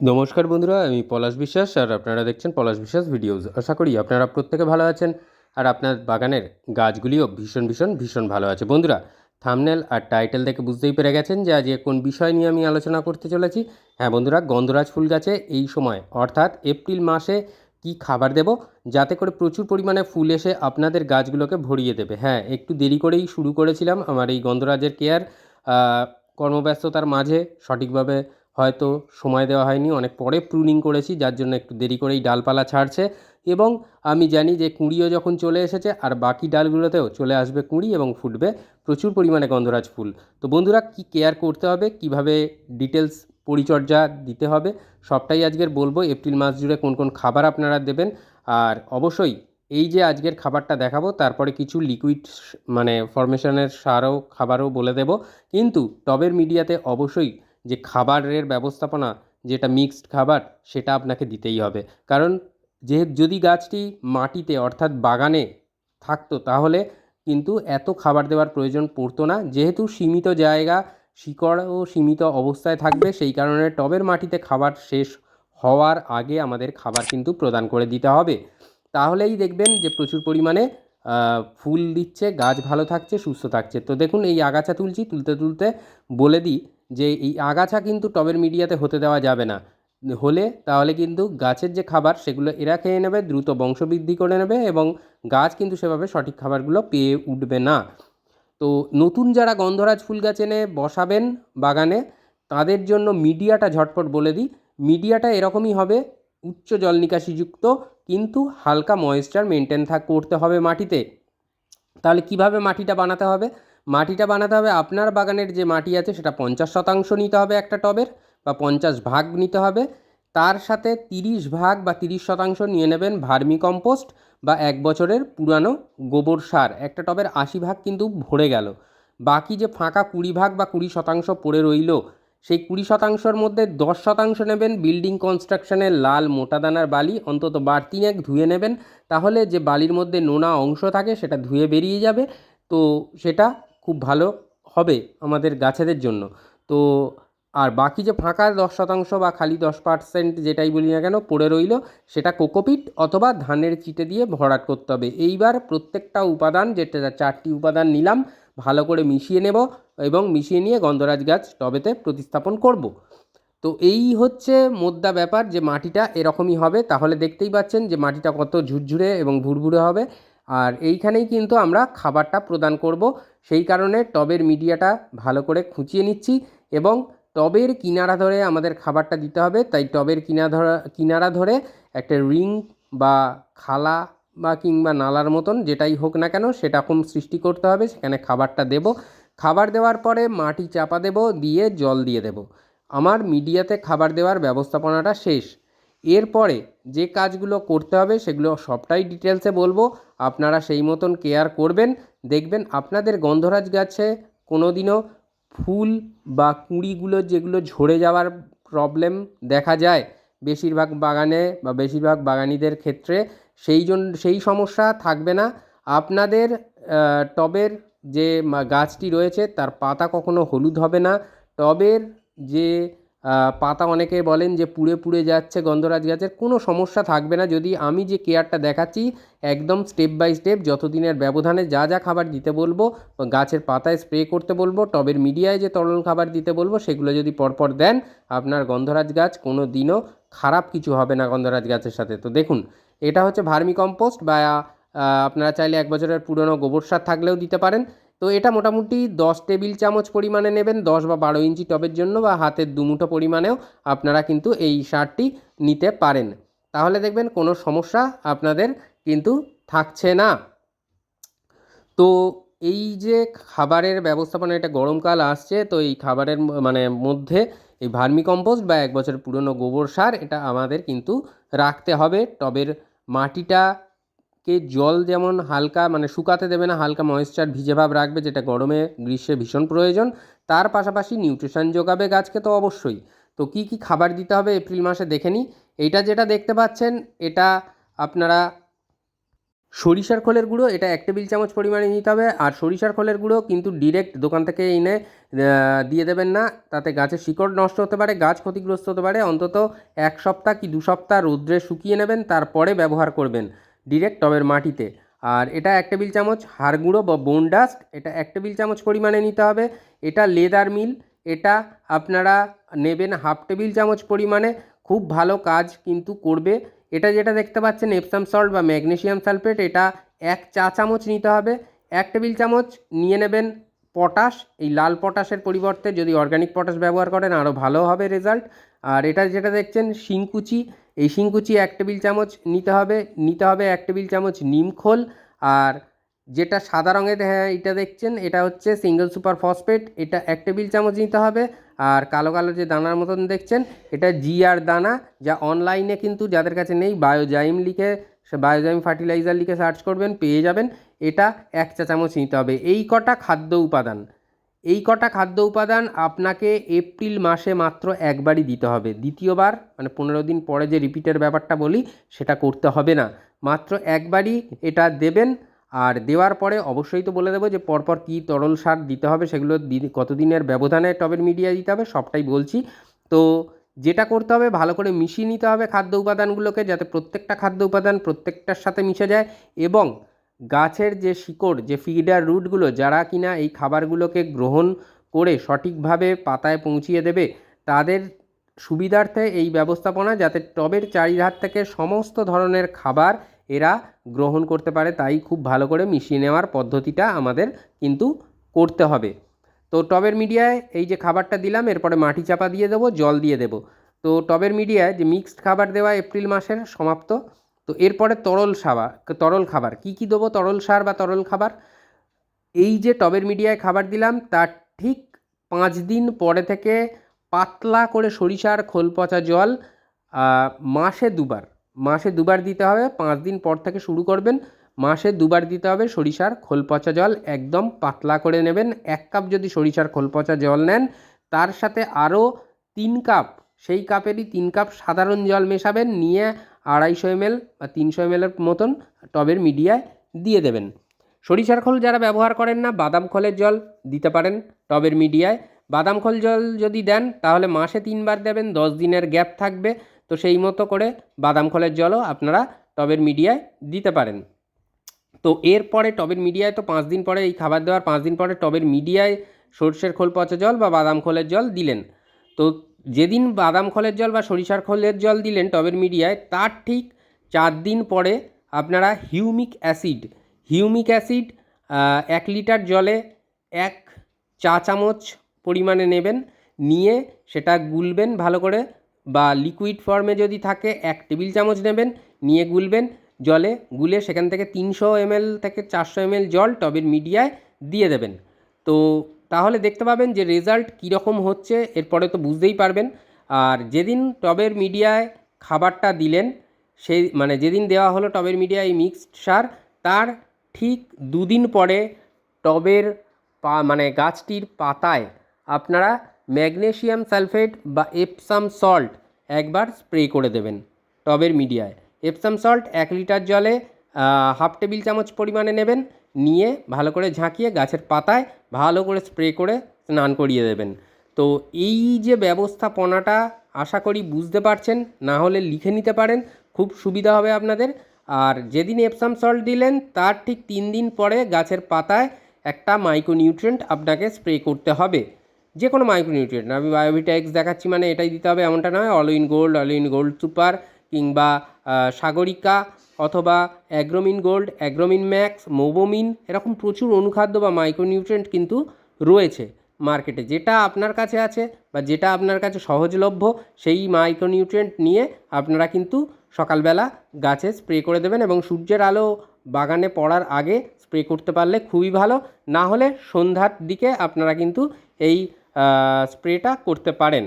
নমস্কার বন্ধুরা, আমি পলাশ বিশ্বাস আর আপনারা দেখছেন পলাশ বিশ্বাস ভিডিওস। আশা করি আপনারা প্রত্যেকে ভালো আছেন আর আপনার বাগানের গাছগুলিও ভীষণ ভীষণ ভীষণ ভালো আছে। বন্ধুরা থামনেল আর টাইটেল দেখে বুঝতেই পেরে গেছেন যে আজকে কোন বিষয় নিয়ে আমি আলোচনা করতে চলেছি। হ্যাঁ বন্ধুরা, গন্ধরাজ ফুল গাছে এই সময়, অর্থাৎ এপ্রিল মাসে কি খাবার দেব, যাতে করে প্রচুর পরিমাণে ফুল এসে আপনাদের গাছগুলোকে ভরিয়ে দেবে। হ্যাঁ একটু দেরি করেই শুরু করেছিলাম আমার এই গন্ধরাজের কেয়ার কর্মব্যস্ততার মাঝে সঠিকভাবে হয়তো সময় দেওয়া হয়নি, অনেক পরে প্রুনিং করেছি, যার জন্য একটু দেরি করেই ডালপালা ছাড়ছে এবং আমি জানি যে কুঁড়িও যখন চলে এসেছে আর বাকি ডালগুলোতেও চলে আসবে কুঁড়ি এবং ফুটবে প্রচুর পরিমাণে গন্ধরাজ ফুল। তো বন্ধুরা, কি কেয়ার করতে হবে, কীভাবে ডিটেলস পরিচর্যা দিতে হবে, সবটাই আজকের বলব। এপ্রিল মাস জুড়ে কোন কোন খাবার আপনারা দেবেন আর অবশ্যই এই যে আজকের খাবারটা দেখাবো, তারপরে কিছু লিকুইড মানে ফরমেশনের সারও, খাবারও বলে দেব। কিন্তু টবের মিডিয়াতে অবশ্যই যে খাবারের ব্যবস্থাপনা, যেটা মিক্সড খাবার, সেটা আপনাকে দিতেই হবে। কারণ যে, যদি গাছটি মাটিতে অর্থাৎ বাগানে থাকতো, তাহলে কিন্তু এত খাবার দেওয়ার প্রয়োজন পড়তো না। যেহেতু সীমিত জায়গা, শিকড়ও সীমিত অবস্থায় থাকবে, সেই কারণে টবের মাটিতে খাবার শেষ হওয়ার আগে আমাদের খাবার কিন্তু প্রদান করে দিতে হবে। তাহলেই দেখবেন যে, প্রচুর পরিমাণে ফুল দিচ্ছে, গাছ ভালো থাকছে, সুস্থ থাকছে। তো দেখুন, এই আগাছা তুলছি, তুলতে তুলতে বলে দিই যে এই আগাছা কিন্তু টবের মিডিয়াতে হতে দেওয়া যাবে না। হলে তাহলে কিন্তু গাছের যে খাবার সেগুলো এরা খেয়ে নেবে, দ্রুত বংশবৃদ্ধি করে নেবে এবং গাছ কিন্তু সেভাবে সঠিক খাবারগুলো পেয়ে উঠবে না। তো নতুন যারা গন্ধরাজ ফুল গাছ এনে বসাবেন বাগানে, তাদের জন্য মিডিয়াটা ঝটপট বলে দিই। মিডিয়াটা এরকমই হবে, উচ্চ জল নিকাশিযুক্ত কিন্তু হালকা ময়েশ্চার মেনটেন থাক করতে হবে মাটিতে। তাহলে কীভাবে মাটিটা বানাতে হবে? মাটিটা বানাতে হবে, আপনার বাগানের যে মাটি আছে সেটা পঞ্চাশ শতাংশ নিতে হবে একটা টবের বা পঞ্চাশ ভাগ নিতে হবে। তার সাথে তিরিশ ভাগ বা তিরিশ শতাংশ নিয়ে নেবেন ভার্মি কম্পোস্ট বা এক বছরের পুরানো গোবর সার। একটা টবের আশি ভাগ কিন্তু ভরে গেল। বাকি যে ফাঁকা কুড়ি ভাগ বা কুড়ি শতাংশ পড়ে রইল, সেই কুড়ি শতাংশের মধ্যে দশ শতাংশ নেবেন বিল্ডিং কনস্ট্রাকশনের লাল মোটা দানার বালি, অন্তত বাড়তি এক ধুয়ে নেবেন। তাহলে যে বালির মধ্যে নোনা অংশ থাকে সেটা ধুয়ে বেরিয়ে যাবে। তো সেটা খুব ভালো হবে আমাদের গাছেদের জন্য। তো আর বাকি যে ফাঁকা দশ শতাংশ বা খালি দশ পার্সেন্ট যেটাই বলি না কেন, পড়ে রইল, সেটা কোকোপিট অথবা ধানের চিটে দিয়ে ভরাট করতে হবে। এইবার প্রত্যেকটা উপাদান যেটা চারটি উপাদান নিলাম, ভালো করে মিশিয়ে নেব এবং মিশিয়ে নিয়ে গন্ধরাজ গাছ টবেতে প্রতিস্থাপন করব। তো এই হচ্ছে মোদ্দা ব্যাপার যে মাটিটা এরকমই হবে। তাহলে দেখতেই পাচ্ছেন যে মাটিটা কত ঝুরঝুরে এবং ভুরভুরে হবে। আর এইখানেই কিন্তু আমরা খাবারটা প্রদান করব। সেই কারণে টবের মিডিয়াটা ভালো করে খুঁচিয়ে নিচ্ছি এবং টবের কিনারা ধরে আমাদের খাবারটা দিতে হবে। তাই টবের কিনা ধরা, কিনারা ধরে একটা রিং বা খালা বা কিংবা নালার মতন যেটাই হোক না কেন সেরকম সৃষ্টি করতে হবে। সেখানে খাবারটা দেব। খাবার দেওয়ার পরে মাটি চাপা দেব, দিয়ে জল দিয়ে দেব। আমার মিডিয়াতে খাবার দেওয়ার ব্যবস্থাপনাটা শেষ। এরপরে যে কাজগুলো করতে হবে সেগুলো সবটাই ডিটেলসে বলব। আপনারা সেই মতন কেয়ার করবেন। দেখবেন আপনাদের গন্ধরাজ গাছে কোনো দিনও ফুল বা কুঁড়িগুলো যেগুলো ঝরে যাওয়ার প্রবলেম দেখা যায় বেশিরভাগ বাগানে বা বেশিরভাগ বাগানিদের ক্ষেত্রে। সেই জন্য সেই সমস্যা থাকবে না। আপনাদের টবের যে গাছটি রয়েছে তার পাতা কখনো হলুদ হবে না। টবের যে পাতা অনেকে বলেন যে পুড়ে পুড়ে যাচ্ছে গন্ধরাজ গাছের, কোনো সমস্যা থাকবে না। যদি আমি যে কেয়ারটা দেখাচ্ছি, একদম স্টেপ বাই স্টেপ যতদিনের ব্যবধানে যা যা খাবার দিতে বলব, গাছের পাতায় স্প্রে করতে বলব, টবের মিডিয়ায় যে তরল খাবার দিতে বলব, সেগুলো যদি পরপর দেন, আপনার গন্ধরাজ গাছ কোনো দিনও খারাপ কিছু হবে না গন্ধরাজ গাছের সাথে। তো দেখুন, এটা হচ্ছে ভার্মি কম্পোস্ট বা আপনারা চাইলে এক বছরের পুরনো গোবর সার থাকলেও দিতে পারেন। তো এটা মোটামুটি দশ টেবিল চামচ পরিমাণে নেবেন, দশ বা বারো ইঞ্চি টবের জন্য বা হাতের দুমুঠো পরিমাণেও আপনারা কিন্তু এই সারটি নিতে পারেন। তাহলে দেখবেন কোনো সমস্যা আপনাদের কিন্তু থাকছে না। তো এই যে খাবারের ব্যবস্থাপনা, এটা গরমকাল আসছে, তো এই খাবারের মানে মধ্যে এই ভার্মি কম্পোস্ট বা এক বছর পুরনো গোবর সার, এটা আমাদের কিন্তু রাখতে হবে। টবের মাটিটা কে জল যেমন হালকা মানে শুকাতে দেবে না, হালকা ময়েশ্চার ভিজে ভাব রাখবে যেটা গরমে গ্রীষ্মে ভীষণ প্রয়োজন। তার পাশাপাশি নিউট্রিশন যোগাবে গাছকে তো অবশ্যই। তো কী কী খাবার দিতে হবে এপ্রিল মাসে দেখে নিই। এইটা যেটা দেখতে পাচ্ছেন, এটা আপনারা সরিষার খোলের গুঁড়ো, এটা এক টেবিল চামচ পরিমাণে নিতে হবে। আর সরিষার খোলের গুঁড়ো কিন্তু ডিরেক্ট দোকান থেকে এনে দিয়ে দেবেন না। তাতে গাছের শিকড় নষ্ট হতে পারে, গাছ ক্ষতিগ্রস্ত হতে পারে। অন্তত এক সপ্তাহ কি দু সপ্তাহ রৌদ্রে শুকিয়ে নেবেন, তারপরে ব্যবহার করবেন। ডিরেক্ট টবের মাটিতে। আর এটা এক টেবিল চামচ হাড় গুঁড়ো বা বোন ডাস্ট এটা এক টেবিল চামচ পরিমাণে নিতে হবে। এটা লেদার মিল এটা আপনারা নেবেন হাফ টেবিল চামচ পরিমাণে। খুব ভালো কাজ কিন্তু করবে। এটা যেটা দেখতে পাচ্ছেন এপসাম সল্ট বা ম্যাগনেশিয়াম সালফেট এটা এক চা চামচ নিতে হবে। এক টেবিল চামচ নিয়ে নেবেন পটাশ এই লাল পটাশের পরিবর্তে যদি অর্গানিক পটাশ ব্যবহার করেন, আরও ভালো হবে রেজাল্ট আর এটা যেটা দেখছেন, শিংকুচি এই শিংকুচি এক টেবিল চামচ নিতে হবে নিতে হবে এক টেবিল চামচ নিমখোল আর যেটা সাদা রঙের হ্যাঁ এটা দেখছেন, এটা হচ্ছে সিঙ্গেল সুপার ফসফেট, এটা এক টেবিল চামচ নিতে হবে, আর কালো কালো যে দানার মতন দেখছেন, এটা জিআর দানা, যা অনলাইনে কিন্তু যাদের কাছে নেই, বায়োজাইম লিখে বায়োজাইম ফার্টিলাইজার লিখে সার্চ করবেন, পেয়ে যাবেন, এটা এক চা চামচ নিতে হবে। এই কটা খাদ্য উপাদান এই কটা খাদ্য উপাদান আপনাকে এপ্রিল মাসে মাত্র একবারই দিতে হবে। দ্বিতীয়বার মানে পনেরো দিন পরে যে রিপিটের ব্যাপারটা বলি, সেটা করতে হবে না। মাত্র একবারই এটা দেবেন, আর দেওয়ার পরে অবশ্যই তো বলে দেবো যে পরপর কী তরল সার দিতে হবে, সেগুলো কতদিনের ব্যবধানে টবের মিডিয়া দিতে হবে, সবটাই বলছি। তো যেটা করতে হবে, ভালো করে মিশিয়ে নিতে হবে খাদ্য উপাদানগুলোকে যাতে প্রত্যেকটা খাদ্য উপাদান প্রত্যেকটার সাথে মিশে যায় এবং গাছের যে শিকড়, যে ফিডার রুটগুলো, যারা কিনা এই খাবারগুলোকে গ্রহণ করে সঠিকভাবে পাতায় পৌঁছিয়ে দেবে, তাদের সুবিধার্থে এই ব্যবস্থাপনা যাতে টবের চারিধার থেকে সমস্ত ধরনের খাবার এরা গ্রহণ করতে পারে, তাই খুব ভালো করে মিশিয়ে নেওয়ার পদ্ধতিটা আমাদের কিন্তু করতে হবে। তো টবের মিডিয়ায় এই যে খাবারটা দিলাম, এরপরে মাটি চাপা দিয়ে দেবো, জল দিয়ে দেবো। তো টবের মিডিয়ায় যে মিক্সড খাবার দেওয়া এপ্রিল মাসের সমাপ্ত তো এরপরে তরল সাবা, তরল খাবার, কি কি দেবো? তরল সার বা তরল খাবার? এই যে টবের মিডিয়ায় খাবার দিলাম, তার ঠিক পাঁচ দিন পরে থেকে পাতলা করে সরিষার খোল পচা জল মাসে দুবার মাসে দুবার দিতে হবে, পাঁচ দিন পর থেকে শুরু করবেন, মাসে দুবার দিতে হবে সরিষার খোল পচা জল, একদম পাতলা করে নেবেন, এক কাপ যদি সরিষার খোল পচা জল নেন, তার সাথে আরও তিন কাপ, সেই কাপেরই তিন কাপ সাধারণ জল মেশাবেন, নিয়ে আড়াইশো এমএল বা তিনশো এমএলের মতন টবের মিডিয়ায় দিয়ে দেবেন। সরিষার খোল যারা ব্যবহার করেন না, বাদাম খোলের জল দিতে পারেন টবের মিডিয়ায়। বাদাম খোল জল যদি দেন, তাহলে মাসে তিনবার দেবেন, দশ দিনের গ্যাপ থাকবে। তো সেই মতো করে বাদাম খোলের জলও আপনারা টবের মিডিয়ায় দিতে পারেন। তো এরপরে টবের মিডিয়ায় তো পাঁচ দিন পরে এই খাবার দেওয়ার পাঁচ দিন পরে টবের মিডিয়ায় সর্ষের খোল পচা জল বা বাদাম খোলের জল দিলেন। তো যেদিন বাদাম খোলের জল বা সরিষার খোলের জল দিলেন টবের মিডিয়ায়, তার ঠিক চার দিন পরে আপনারা হিউমিক অ্যাসিড হিউমিক অ্যাসিড এক লিটার জলে এক চা চামচ পরিমাণে নেবেন, নিয়ে সেটা গুলবেন ভালো করে বা লিকুইড ফর্মে যদি থাকে, এক টেবিল চামচ নেবেন, নিয়ে গুলবেন, জলে গুলে সেখান থেকে তিনশো এমএল থেকে চারশো এমএল জল টবের মিডিয়ায় দিয়ে দেবেন। তো তাহলে দেখতে পাবেন যে রেজাল্ট কীরকম হচ্ছে, এরপরে তো বুঝতেই পারবেন। আর যেদিন টবের মিডিয়ায় খাবারটা দিলেন, সেই মানে যেদিন দেওয়া হলো টবের মিডিয়ায় মিক্সড সার, তার ঠিক দুদিন পরে টবের পা মানে গাছটির পাতায় আপনারা ম্যাগনেসিয়াম সালফেট বা এপসাম সল্ট একবার স্প্রে করে দেবেন টবের মিডিয়ায়। এপসাম সল্ট এক লিটার জলে হাফ টেবিল চামচ পরিমাণে নেবেন, নিয়ে ভালো করে ঝাঁকিয়ে গাছের পাতায় ভালো করে স্প্রে করে স্নান করিয়ে দেবেন। তো এই যে ব্যবস্থাপনাটা আশা করি বুঝতে পারছেন, না হলে লিখে নিতে পারেন, খুব সুবিধা হবে আপনাদের। আর যেদিন এপসাম সল্ট দিলেন, তার ঠিক তিন দিন পরে গাছের পাতায় একটা মাইক্রোনিউট্রিয়েন্ট আপনাকে স্প্রে করতে হবে। যে কোনো মাইক্রোনিউট্রিয়েন্ট আমি বায়োভিটা এক্স দেখাচ্ছি মানে এটাই দিতে হবে, এমনটা নয় all in gold all in gold super কিংবা সাগরিকা অথবা Agromin gold, Agromin max, Mobomin, এরকম প্রচুর অনুখাদ্য বা মাইক্রোনিউট্রিয়েন্ট কিন্তু রয়েছে মার্কেটে। যেটা আপনার কাছে আছে বা যেটা আপনার কাছে সহজলভ্য, সেই মাইক্রোনিউট্রিয়েন্ট নিয়ে আপনারা কিন্তু সকালবেলা গাছে স্প্রে করে দেবেন এবং সূর্যের আলো বাগানে পড়ার আগে স্প্রে করতে পারলে খুবই ভালো। না হলে সন্ধ্যার দিকে আপনারা কিন্তু এই স্প্রেটা করতে পারেন।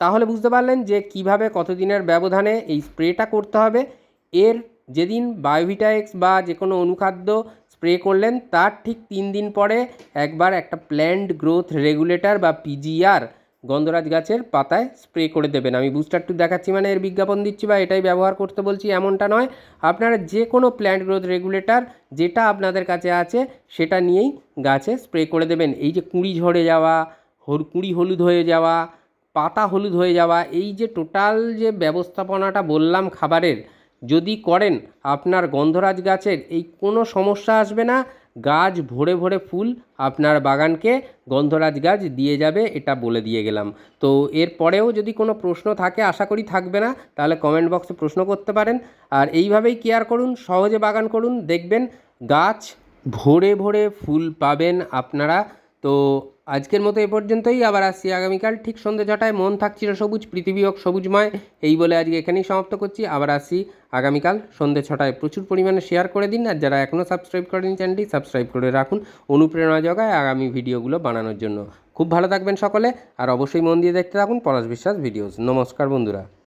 তাহলে বুঝতে পারলেন যে কীভাবে কতদিনের ব্যবধানে এই স্প্রেটা করতে হবে। এর যেদিন বায়োভিটা এক্স বা যে কোনো অনুখাদ্য স্প্রে করলেন, তার ঠিক তিন দিন পরে একবার একটা প্ল্যান্ড গ্রোথ রেগুলেটর বা পিজিআর গন্ধরাজ গাছের পাতায় স্প্রে করে দেবেন। আমি বুস্টার টু দেখাচ্ছি মানে এর বিজ্ঞাপন দিচ্ছি বা এটাই ব্যবহার করতে বলছি, এমনটা নয়। আপনারা যে কোনো প্ল্যান্ট গ্রোথ রেগুলেটর যেটা আপনাদের কাছে আছে, সেটা নিয়েই গাছে স্প্রে করে দেবেন। এই যে কুঁড়ি ঝরে যাওয়া কুঁড়ি হলুদ হয়ে যাওয়া পাতা হলুদ হয়ে যাওয়া, এই যে টোটাল যে ব্যবস্থাপনাটা বললাম খাবারের, যদি করেন আপনার গন্ধরাজ গাছের, এই কোনো সমস্যা আসবে না। গাছ ভরে ভরে ফুল আপনার বাগানকে গন্ধরাজ গাছ দিয়ে যাবে, এটা বলে দিয়ে গেলাম। তো এর পরেও যদি কোনো প্রশ্ন থাকে, আশা করি থাকবে না, তাহলে কমেন্ট বক্সে প্রশ্ন করতে পারেন। আর এইভাবেই কেয়ার করুন, সহজে বাগান করুন, দেখবেন গাছ ভরে ভরে ফুল পাবেন আপনারা। তো আজকের মতো এ পর্যন্তই, আবার আসছি আগামীকাল। ঠিক সন্ধ্যে ছটায় মন থাক চিরসবুজ পৃথিবী হোক সবুজময়, এই বলে আজকে এখানেই সমাপ্ত করছি। আবার আসছি আগামীকাল সন্ধ্যে ছটায়। প্রচুর পরিমাণে শেয়ার করে দিন, আর যারা এখনও সাবস্ক্রাইব করেন চ্যানেলটি সাবস্ক্রাইব করে রাখুন। অনুপ্রেরণা জোগায় আগামী ভিডিওগুলো বানানোর জন্য। খুব ভালো থাকবেন সকলে, আর অবশ্যই মন দিয়ে দেখতে থাকুন পলাশ বিশ্বাস ভিডিওস নমস্কার বন্ধুরা।